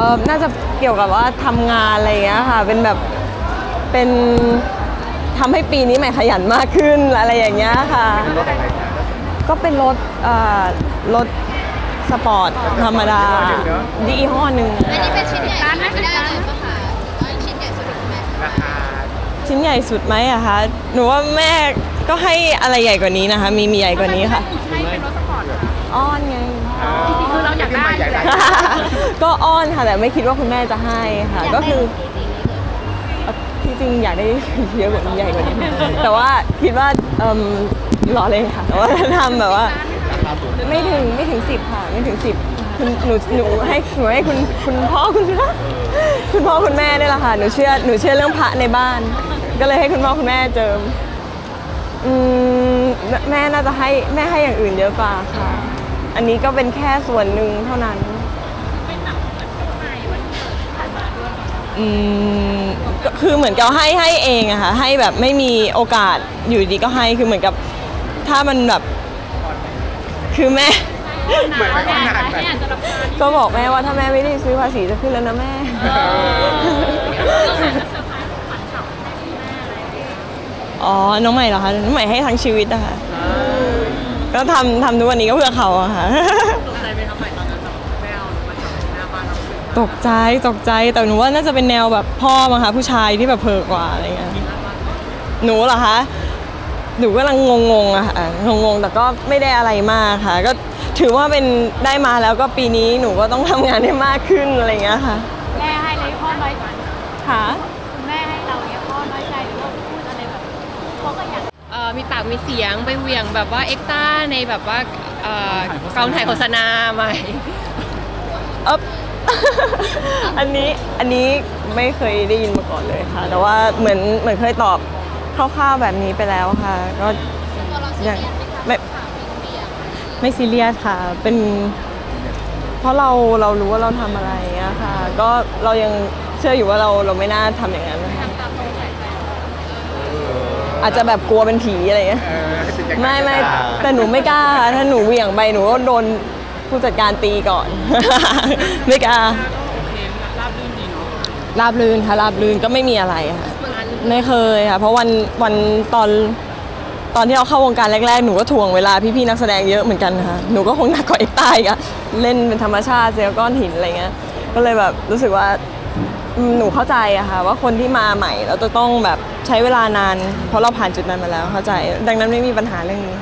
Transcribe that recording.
ออน่าจะเกี่ยวกับว่าทำงานอะไรอย่างเงี้ยค่ะ เป็นแบบเป็นทำให้ปีนี้ใหม่ขยันมากขึ้นอะไรอย่างเงี้ยค่ะเป็นรถอะไรนะก็เป็นรถเอ่อรถสปอร์ตธรรมดาดียี่ห้อหนึ่งอันนี้เป็นชิ้นใหญ่สุดที่ได้เลยปะคะอันนี้ชิ้นใหญ่สุดที่แม่ราคาชิ้นใหญ่สุดไหมอะคะหนูว่าแม่ก็ให้อะไรใหญ่กว่านี้นะคะ มีมีใหญ่กว่านี้ค่ะให้เป็นรถสปอร์ตเหรออ้อนไงจ ริงๆคือเราอยากได้อยากได้ก็อ้อนค่ะแต่ไม่คิดว่าคุณแม่จะให้ค่ะ ก็คือเอ่อที่จริงอยากได้เยอะกว่านี้ใหญ่กว่านี้แต่ว่าคิดว่าเอิ่มรอเลยค่ะแต่ว่าทำแบบว่าราคาสูงไม่ถึงไม่ถึงสิบค่ะไม่ถึงสิบคุณหนูหนูให้หนูให้คุณคุณพ่อคุณคุณพ่อคุณแม่ได้ละค่ะหนูเชื่อหนูเชื่อเรื่องพระในบ้าน ก็เลยให้คุณพ่อคุณแม่เจิมอืมแม่แม่น่าจะให้แม่ให้อย่างอื่นเยอะกว่าค่ะ อันนี้ก็เป็นแค่ส่วนหนึ่งเท่านั้นอืมก็คือเหมือนกับให้ให้เองอะค่ะให้แบบไม่มีโอกาสอยู่ดีก็ให้คือเหมือนกับถ้ามันแบบคือแม่ เหมือนไปข้างหน้าไปก็บอกแม่ว่าถ้าแม่ไม่ได้ซื้อภาษีจะขึ้นแล้วนะแม่ อ๋อ น้องใหม่เหรอคะ น้องใหม่ให้ทั้งชีวิตอะค่ะ ก็ทำทำทุกวันนี้ก็เพื่อเขาอะค่ะ ตกใจไหมคะใหม่ตอนนั้นแบบแมวมาจับหน้าบ้านเราตกใจตกใจแต่หนูว่าน่าจะเป็นแนวแบบพ่อมั้งคะผู้ชายที่แบบเพอกว่าอะไรเงี้ยหนูเหรอคะหนูกำลังงงๆอะค่ะงงๆแต่ก็ไม่ได้อะไรมากค่ะ ก็ถือว่าเป็นได้มาแล้วก็ปีนี้หนูก็ต้องทำงานได้มากขึ้นอะไรเงี้ยค่ะแม่ให้เลยพ่อน้อยค่ะ ปากมีเสียงไปเหวี่ยงแบบว่าเอ็กต้าในแบบว่าเอ่อกองถ่ายโฆษณาใหม่เอ๊บ อันนี้อันนี้ไม่เคยได้ยินมาก่อนเลยค่ะ แต่ว่าเหมือนเหมือนเคยตอบคร่าวๆแบบนี้ไปแล้วค่ะ ก็ตัวเราซียังเรียสไหมคะไม่ข่าวเปียกไม่ซีเรียสค่ะ เป็น เพราะเราเรารู้ว่าเราทำอะไรอะค่ะ ก็เรายังเชื่ออยู่ว่าเราเราไม่น่าทำอย่างนั้นนะคะ อาจจะแบบกลัวเป็นผีอะไรอย่างเงี้ย เออให้ติดอย่างนั้นไม่ไม่แต่หนูไม่กล้าค่ะถ้าหนูเหวี่ยงไปหนูก็โดนผู้จัดการตีก่อน ไม่กล้าโอเคราบรื่นดีเนาะราบลื่นค่ะราบลื่นก็ไม่มีอะไรค่ะไม่เคยค่ะ เพราะวันวันตอนตอนที่เราเข้าวงการแรกๆ หนูก็ถ่วงเวลาพี่ๆนักแสดงเยอะเหมือนกันค่ะหนูก็คงหนักกว่าไอ้ใต้อะเล่นเป็นธรรมชาติเซลก้อนหินอะไรเงี้ยก็เลยแบบรู้สึกว่าอืม หนูเข้าใจอะค่ะว่าคนที่มาใหม่เราจะต้องแบบใช้เวลานาน เพราะเราผ่านจุดนั้นมาแล้วเข้าใจ ดังนั้นไม่มีปัญหาเรื่องนี้